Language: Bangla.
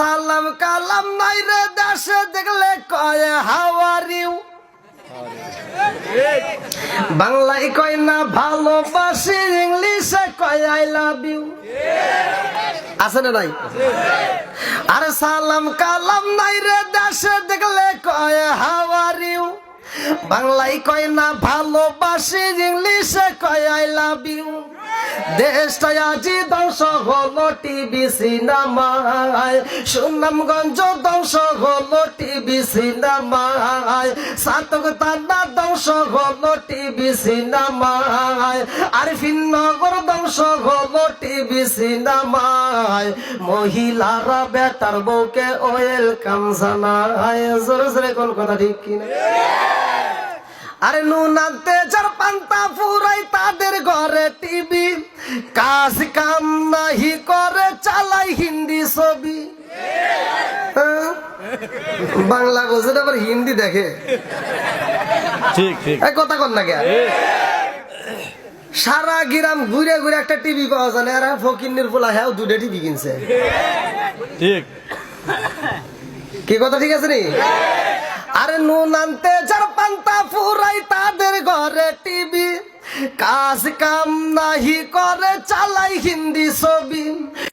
সালাম কালাম নাই রে দেশে, দেখলে কয় হাওয়ার ইউ বাংলায় কয় না ভালোবাসি, ইংলিশে কয় আই লাভ ইউ। আছে না নাই? আরে সালাম কালাম নাই রে দেশে, দেখলে কয় হাওয়ার ইউ বাংলায় কয় না ভালোবাসি, ইংলিশে কয় আই লাভ ইউ। দেশটা আজি ধ্বংস হলো টিভি সিনেমায়। সুনামগঞ্জ ধ্বংস হলো টিভি সিনেমায়। সাতক তান্ডা ধ্বংস হলো টিভি সিনেমায়। ধ্বংস টিভি সিনেমায়। মহিলারা বেটার বউকে ওয়েলকাম জানায় জোরে জোরে কোন কথা ঠিক কিনা? আরে নুনাতে যার পান্তা ফুরাই তাদের ঘরে টিভি কাজ কাম নাহি করে চালাই হিন্দি ছবি। হ্যাঁ? বাংলা না, আবার হিন্দি দেখে। ঠিক কথা কর না কে সারা গিরাম ঘুরে ঘুরে একটা টিভি পাওয়া যায় আর ফকিন্নির পোলা হ্যাঁ দুটো টিভি কিনছে। ঠিক। কি কথা ঠিক আছে নি? আরে নুন আনতে যার পান্তা ফুরাই তাদের ঘরে টিভি কাজ কাম নাহি করে চালাই হিন্দি ছবি।